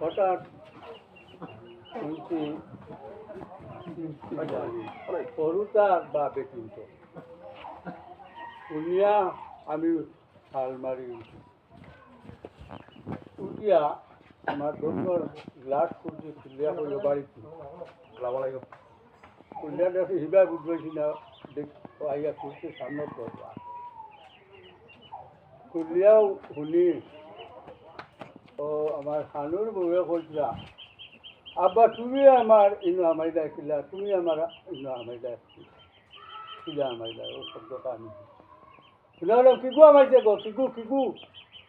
হঠাৎ শুনছি সৰুটা বা বেটিনটো শুনিয়া আমি হাল মারি উঠি উঠিয়া আমার দোকান গ্লাস খুলছি খুলিয়া করল বাড়িতে খুলিয়া দেখি হিবা বুঝবেছি না দেখ আইয়া খুলছে সামনে দরজা খুলিয়াও শুনি। ও আমার খানুর বউয়ে কইলা আব্বা, তুমি আমার ইনো আমাইলা খিলা তুমি আমার ইনো আমাইলা খিলা আমাইলা ও শব্দটা আমি খিলা হলো কিগু আমাইছে গো কিগু কিগু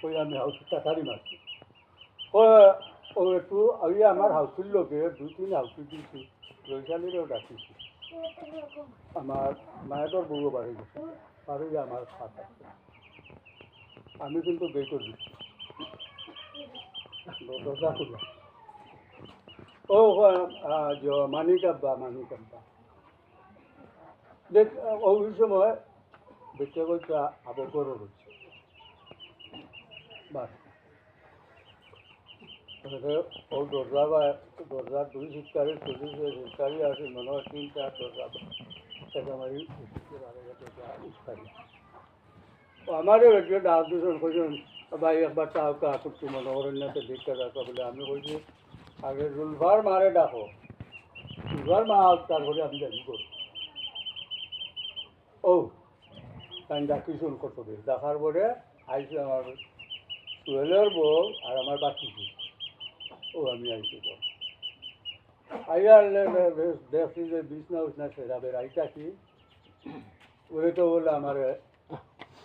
কই আমি হাউস তাড়াতাড়ি মারছি ও একটু আমি আমার হাউসির লোকে দু তিন হাউসি দিয়েছি রৈশালীরও ডাকিছি আমার মায়ের বউ বাড়ি গেছে। বাড়ি আমার আছে। আমি কিন্তু গেটও দিচ্ছি দরজা খুলা ও মানিক আব্বা মানিক আব্বা দেখ ওই সময় বেঁচে বলছে আবকরও বাস ও দরজা বা দরজা দুই শিক্ষারি চল্লিশ শিক্ষারি আছে মনে হয় তিন চার দরজা সেটা আমার আমারও একজন ডাক দুজন কজন ভাই একবার টাও কা করছি মনে করেন না, তো দেখতে রাখো বলে আমি বলছি, আগে জুলফার মারে ডাকো জুলফার মা তারপরে আমি জানি করব। ও, তাই ডাকি শুন কত বেশ দেখার পরে আইসি আমার সোহেলের বউ আর আমার বাকি ও, আমি আইসি বল আইয়া দেখছি যে বিছনা উছনা সেরা বেড়াইটা কি? ওই তো বলে আমার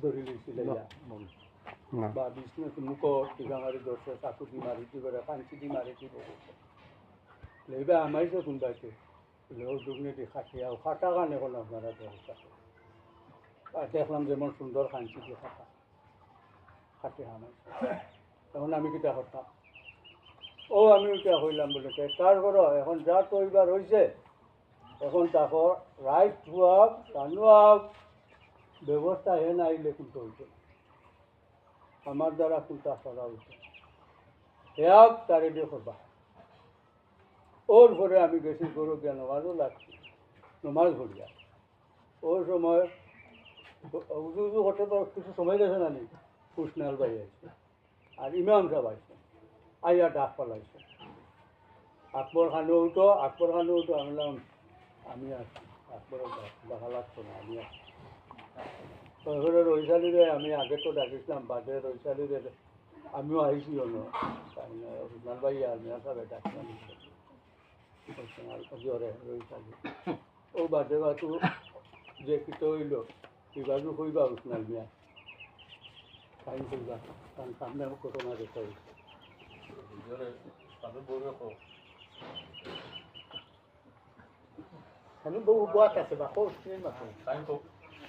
ধরি দিয়েছিল বা বিষ্ণু মুখ টিকা মারি ধরছে চাকু দি মারি দি করে কাঞ্চি দি মারি দিব লেবা আমাইছে কোনবাইছে লেও দুর্নীতি খাটিয়া খাটা কানে কোনো আপনারা আর দেখলাম যেমন সুন্দর কাঞ্চি দিয়ে খাটা। খাটে আমাইছে তখন আমি কিটা করতাম ও আমি ওইটা হইলাম বলে তার করো এখন যা কইবার হয়েছে এখন তাকে রাইট হওয়া জানুয়াক ব্যবস্থা হে না আইলে কিন্তু হইছে না। আমার দ্বারা কোনটা করা হয়েছে এক তারে দিয়ে করবা ওর পরে আমি গেছি, গরু গিয়া নমাজও লাগছি। নমাজ ভরিয়া ওই সময় উজু উজু হতে তো কিছু সময় গেছে না নি? কুশনাল বাই আছে আর ইমাম সাহেব আছে আইয়া ডাক পালাইছে। আকবর খানও উঠো, আকবর খানও উঠো। আমি আমি আছি আকবরের দেখা লাগতো না, আমি আছি রৈশালীরে আমি আগে তো ডাকিছিলাম বাদে রৈশালীরে আমিও আইছি অন্য। রুনাল ভাই আর মিয়া সাহেব ডাকলাম জরে রৈশালী ও বাদে বাতু যে কিতো হইল কিবাজু কইবা রুনাল মিয়া। টাইম কইবা কারণ সামনে ঘটনা দেখা। হয়েছে আমি বহু গোয়াত আছে বা কোচ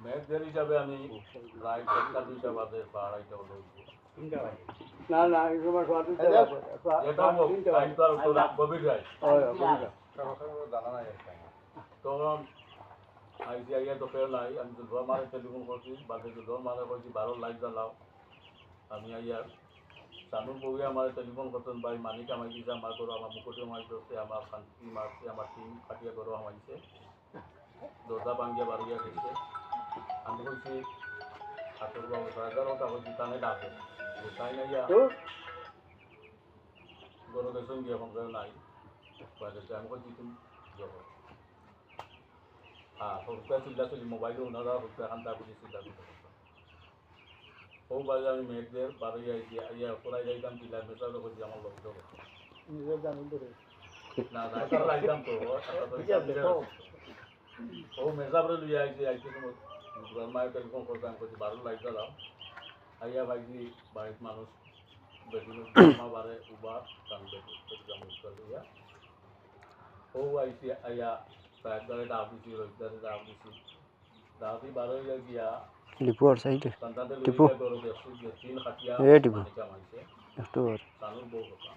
দেওয়ার হিসাবে আমি প্রায় একটা দুইটা বাজে বা আড়াইটা বাজে না না এই সময় স্বাধীন এটা টাইম তো আর তো গভীর যায় তখন আইসি আইয়া তো আমি তো মারে টেলিফোন করছি বাকি তো দর মারে করছি বারো লাইট জ্বালাও আমি আইয়া চানুর বউয়ে আমার টেলিফোন করতেন ভাই মানিক আমাই দিছে আমার করো আমার মুকুটে মাছ ধরছে আমার শান্তি মারছে আমার টিম কাটিয়া করো আমাইছে দরজা ভাঙ্গিয়া বাড়িয়া গেছে। আমি কইছি ঠাকুর বাবু এগারোটা বলছি কানে ডাকে। তাই নাইয়া গরু গেছেন গিয়ে এখন নাই। আমি কইছি তুমি যাব হ্যাঁ রুপিয়া চিল্লা চলি মোবাইলে ওনারা রুপিয়া খান্তা বুঝি চিল্লা চিল্লা ও বাজে আমি মেঘদের বাড়ি আইছি আইয়া ওরাই যাইতাম চিল্লা মেসাও করছি আমার লোক ধরে না যাইতাম তো ও মেজাবরে লুই আইছি আইছি কোনো মায়ের টেলিফোন করতাম করছি বারো লাইট জ্বালাও আইয়া ভাইজি বাড়ির মানুষ বেটিনো মা বারে উবার কান বেটি একদম উত্তর দিয়া ও আইসি আইয়া একবারে ডাব দিছি রবিবারে ডাব দিছি ডাবি বারো হইয়া গিয়া ডিপু আর সাইডে সন্তানদের টিপু। লইয়া গরু দেখছি যে তিন খাটিয়া এ টিপু। মানিকা মাইছে একটু আর চালুর বউ কথা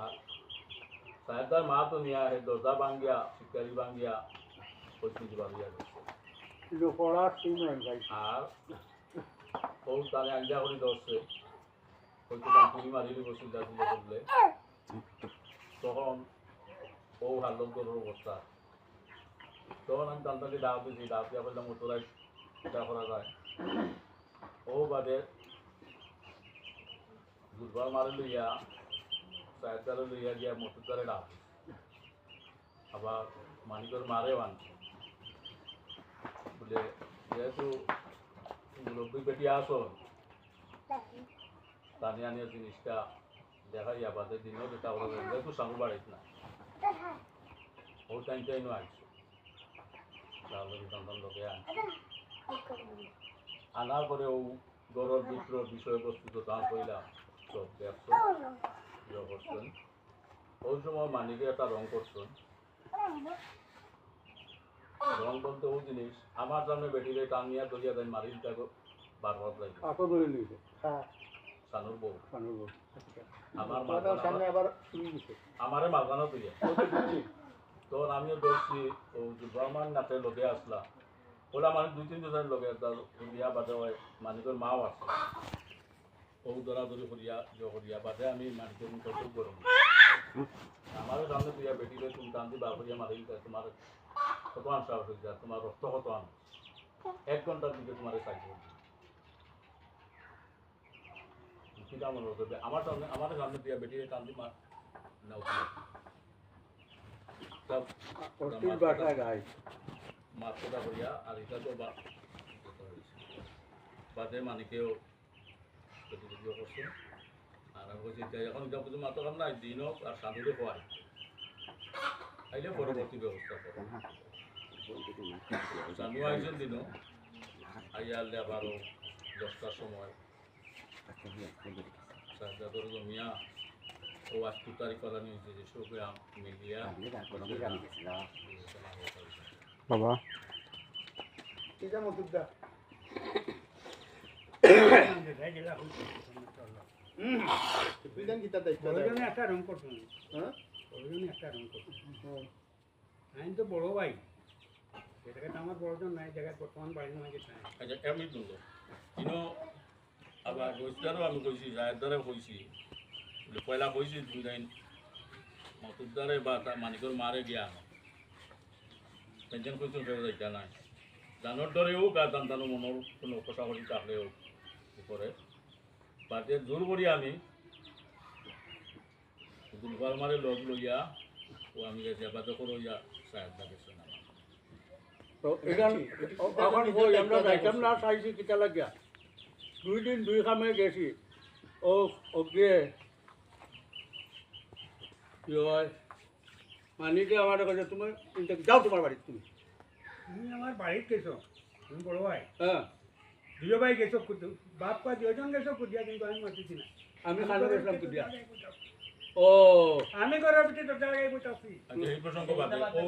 আর সাহেবদার মা তো নিয়া হে দরজা ভাঙ্গিয়া শিকারি ভাঙ্গিয়া পঁচিশ বাড়িয়া পড়ার তিন ভাই আর ও তাহলে আঞ্জা করে ধরছে। হয়তো তার পুরি মারিলি বসে যাচ্ছিল করলে তখন ও হাল্লত গরুর অবস্থা তখন আমি তান্তাকে ডাক দিয়েছি, ডাক দিয়া বললাম, ও, তোরাই এটা করা যায়। ও বাদে দুর্বার মারে লইয়া সাহেবদারে লইয়া গিয়া মসুদারে ডাক। আবার মানিকর মারেও আনছে বলে, যেহেতু মুরব্বী বেটি আসো স্থানীয় আনিয়া জিনিসটা দেখাই, আবাদের দিনও যেটা ওরা যেহেতু সামু বাড়িত না। ও টাইম টাইমও আসছে তাহলে সন্তান লোকে আনার পরে ও গরর ভিতর বিষয়বস্তু তো দান কইলাম, সব ব্যস্ত করছেন ওই সময় মানিকে একটা রং করছেন রং বলতে ওই জিনিস। আমার সামনে বেটিরে টান নিয়ে দরিয়া দেন মারি দিতে বারবার যাই আতো ধরে নিয়েছে হ্যাঁ। সানুর বউ। কানুর বউ। আমার তোমাদের সামনে আবার আমারে মাঝখানে তুই তো আমিও দৌড়ছি ও ব্রহ্মার নাচে লোকে আসলা। ওলা মানে দুই তিন জনের লোকে তার বিয়া বাদে হয় মানিকের মাও আছে ও দৌড়াদৌড়ি করিয়া ইয়ে করিয়া বাদে আমি মানিকের মুখে খুব গরম। আমারও সামনে তুই বেটিরে তুমি টানদি বার করিয়া মারি তোমার কত আন সাহস হয়েছে আর তোমার রক্ত কত আন এক ঘণ্টার দিকে তোমার চাইছে কিটা মনে হচ্ছে আমার সামনে আমার সামনে তুই বেটিরে টানদি মার না সব অস্থির বাসায় গাই। মাত্রটা করিয়া আর এটা তো বাদে মানিকেও প্রতিযোগিতা করছে। আর আমি বলছি যে এখন এটা মাত্র কাম নাই দিনও আর সাধুরে খোয়াই। আইলে পরবর্তী ব্যবস্থা করো। সানু আইসেন দিনও আইয়া আনলে আবারও দশটার সময়। সাজাদর জমিয়া ও আজ দু তারিখ পালানি হয়েছে যে সবে মিলিয়া বাবা। দুইজন কিতা দায়িত্ব দেয়? একটা রং করছ হ্যাঁ? বড়জনে একটা রং করছ আমি তো বড় ভাই। এটাকে তো আমার বড়জন নাই জায়গায় বর্তমান বাড়ির মাঝে নাই আচ্ছা এমনি তুলো কিন্তু আবার রোজদারও আমি কইছি পয়লা কইছি দুদিন মতুদারে বা তার মানিকর মারে গিয়া পেনশন কইছো কেউ যাইতা নাই জানোর দরেও গা দান দানো মনের কোনো কথা করি থাকলেও উপরে। বাদে জোর করি আমি দুলবার মারে লগ লইয়া ও আমি গেছি বাদে করো ইয়া গেছে না তো এখান এখন বই আমরা যাইতাম না চাইছি কিতা লাগিয়া? দুই দিন দুই কামে গেছি। ও ওকে কি? হয়? মানিকে আমার কাছে তুমি যাও তোমার বাড়ি তুমি। তুমি আমার বাড়িত গেছো তুমি বড় ভাই। হ্যাঁ। দুজো ভাই গেছো বাপ পা দুজন গেছো কুটিয়া কিন্তু আমি মাতিছি না। আমি খানো গেছিলাম কুটিয়া ও। আমি ঘরের ভিতরে দরজা লাগাই বসে আচ্ছা এই প্রসঙ্গ বাদে ও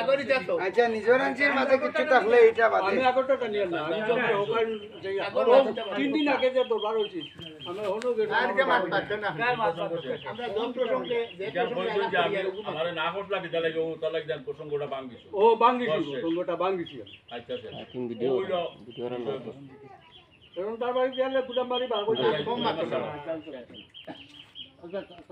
আগরি যাতো আচ্ছা নিজের মাঝে কিছু থাকলে এটা আমি আগরটা জানিয়ে না আমি তো ওখান যাই তিন দিন আগে যে দরবার হয়েছি আমি হলো গেছি আর কে মাত পাচ্ছ না? গায়ে মাছ মাছ মাছ। আমরা দম প্রসঙ্গে যে প্রসঙ্গে যে আমি আমার না করলা কি তাহলে ও তাহলে দেন প্রসঙ্গটা ভাঙিছো ও বাঙ্গিছি সঙ্গটা বাঙ্গিছি আচ্ছা আচ্ছা। ভিডিও ও হইল ভিডিও তার বাড়ি গেলে গুদাম বাড়ি বার করে আচ্ছা, কম মাত্রা। আচ্ছা, আচ্ছা। আচ্ছা।